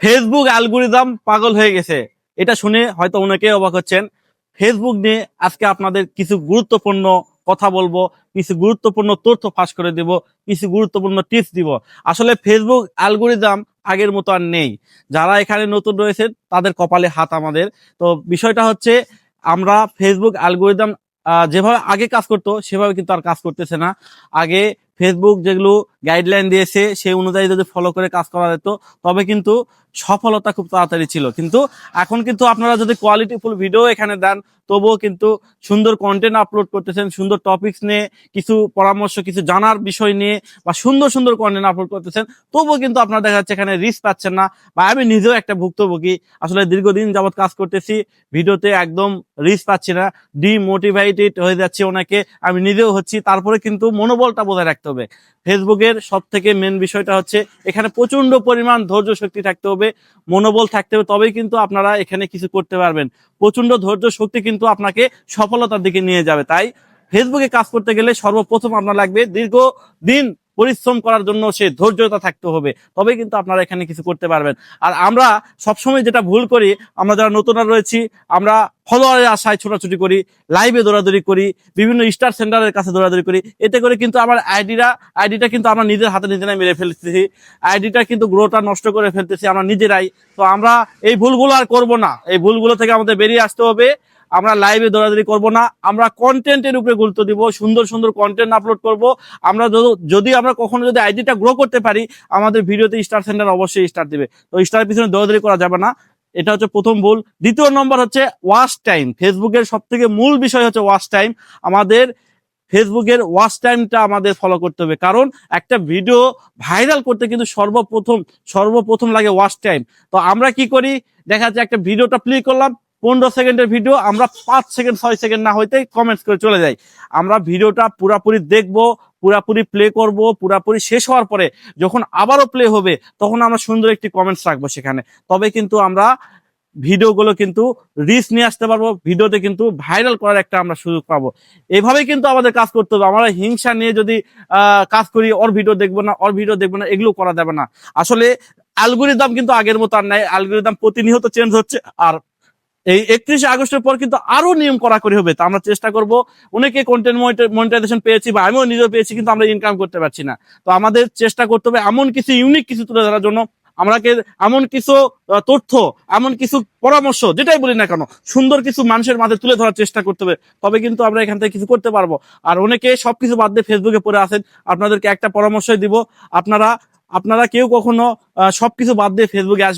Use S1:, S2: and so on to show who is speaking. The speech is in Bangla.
S1: ফেসবুক অ্যালগোরিদম পাগল হয়ে গেছে। এটা শুনে হয়তো অনেকে অবাক হচ্ছেন। ফেসবুক নিয়ে আজকে আপনাদের কিছু গুরুত্বপূর্ণ কথা বলব, কিছু গুরুত্বপূর্ণ তথ্য ফাঁস করে দেব, কিছু গুরুত্বপূর্ণ টিপস দিব। আসলে ফেসবুক অ্যালগোরিদম আগের মতো আর নেই। যারা এখানে নতুন রয়েছেন, তাদের কপালে হাত আমাদের। তো বিষয়টা হচ্ছে, আমরা ফেসবুক অ্যালগোরিদম যেভাবে আগে কাজ করতো, সেভাবে কিন্তু আর কাজ করতেছে না। আগে ফেসবুক যেগুলো গাইডলাইন দিয়েছে, সেই অনুযায়ী যদি ফলো করে কাজ করা যেত, তবে কিন্তু সফলতা খুব তাড়াতাড়ি ছিল। কিন্তু এখন কিন্তু আপনারা যদি কোয়ালিটিফুল ভিডিও এখানে দেন, তবুও কিন্তু সুন্দর কন্টেন্ট আপলোড করতেছেন, সুন্দর টপিকস নিয়ে, কিছু পরামর্শ, কিছু জানার বিষয় নিয়ে, বা সুন্দর সুন্দর কন্টেন্ট আপলোড করতেছেন, তবুও কিন্তু আপনারা দেখা যাচ্ছে এখানে রিস্ক পাচ্ছেন না। বা আমি নিজেও একটা ভুক্তভোগী, আসলে দীর্ঘদিন যাবৎ কাজ করতেছি, ভিডিওতে একদম রিস্ক পাচ্ছি না ডিমোটিভেটেড হয়ে যাচ্ছে ওনাকে আমি নিজেও হচ্ছি, তারপরে কিন্তু মনোবলটা বজায় রাখতে হবে। ফেসবুকের সব থেকে মেন বিষয়টা হচ্ছে এখানে প্রচণ্ড পরিমাণ ধৈর্য শক্তি থাকতে হবে, মনোবল থাকতে হবে, তবেই কিন্তু আপনারা এখানে কিছু করতে পারবেন। প্রচণ্ড ধৈর্য শক্তি কিন্তু আপনাকে সফলতার দিকে নিয়ে যাবে। তাই ফেসবুকে কাজ করতে গেলে সর্বপ্রথম আপনার লাগবে দীর্ঘ দিন পরিশ্রম করার জন্য সে ধৈর্যতা থাকতে হবে তবে কিন্তু আপনারা এখানে কিছু করতে পারবেন। আর আমরা সবসময় যেটা ভুল করি, আমরা যারা নতুনরা রয়েছি, আমরা ফলোয়ারের আশায় ছোটাছুটি করি লাইভে দৌড়াদৌড়ি করি, বিভিন্ন স্টার সেন্টারের কাছে দৌড়াদৌড়ি করি, এতে করে কিন্তু আমার আইডিটা আইডিটা কিন্তু আমরা নিজের হাতে নিজেরাই মেরে ফেলতেছি। আইডিটা কিন্তু গ্রোটা নষ্ট করে ফেলতেছি আমরা নিজেরাই। তো আমরা এই ভুলগুলো আর করব না। এই ভুলগুলো থেকে আমাদের বেরিয়ে আসতে হবে। আমরা লাইভে দৌড়াদৌড়ি করব না। আমরা কন্টেন্টের উপরে গুরুত্ব দিব, সুন্দর সুন্দর কন্টেন্ট আপলোড করব। আমরা যদি আমরা কখনো যদি আইডিটা গ্রো করতে পারি, আমাদের ভিডিওতে স্টার সেন্টার অবশ্যই স্টার দিবে। তো স্টার পিছনে দৌড়াদৌড়ি করা যাবে না। এটা হচ্ছে প্রথম ভুল। দ্বিতীয় নম্বর হচ্ছে ওয়াচ টাইম ফেসবুকের সব থেকে মূল বিষয় হচ্ছে ওয়াচ টাইম আমাদের ফেসবুকের ওয়াচ টাইমটা আমাদের ফলো করতে হবে। কারণ একটা ভিডিও ভাইরাল করতে কিন্তু সর্বপ্রথম সর্বপ্রথম লাগে ওয়াচ টাইম তো আমরা কি করি? দেখা যাচ্ছে একটা ভিডিওটা প্লে করলাম। পনেরো সেকেন্ডের ভিডিও আমরা পাঁচ সেকেন্ড, ছয় সেকেন্ড না হইতে কমেন্টস করে চলে যাই। আমরা ভিডিওটা পুরাপুরি দেখব, পুরাপুরি প্লে করব, পুরাপুরি শেষ হওয়ার পরে যখন আবারও প্লে হবে, তখন আমরা সুন্দর একটি কমেন্টস রাখব সেখানে। তবে কিন্তু আমরা ভিডিওগুলো কিন্তু রিচ নিয়ে আসতে পারব, ভিডিওতে কিন্তু ভাইরাল করার একটা আমরা সুযোগ পাবো। এভাবে কিন্তু আমাদের কাজ করতে হবে। আমরা হিংসা নিয়ে যদি কাজ করি, ওর ভিডিও দেখব না, ওর ভিডিও দেখব না, এগুলো করা যাবে না। আসলে অ্যালগোরিদম কিন্তু আগের মতো আর নাই। অ্যালগোরিদম প্রতিনিয়ত চেঞ্জ হচ্ছে, আর এই একত্রিশে আগস্টের পর কিন্তু আরও নিয়ম কড়াকড়ি হবে। তা আমরা চেষ্টা করব, অনেকে কন্টেন্ট মনিটাইজেশন পেয়েছি বা আমিও নিজেও পেয়েছি, কিন্তু আমরা ইনকাম করতে পারছি না। তো আমাদের চেষ্টা করতে হবে এমন কিছু ইউনিক কিছু তুলে ধরার জন্য। আমাকে এমন কিছু তথ্য, এমন কিছু পরামর্শ, যেটাই বলি না কেন, সুন্দর কিছু মানুষের মাঝে তুলে ধরার চেষ্টা করতে হবে। তবে কিন্তু আমরা এখান থেকে কিছু করতে পারব। আর অনেকে সবকিছু বাদ দিয়ে ফেসবুকে পড়ে আছেন, আপনাদেরকে একটা পরামর্শই দিব। আপনারা আপনারা কেউ কখনো সবকিছু বাদ দিয়ে ফেসবুকে আসবেন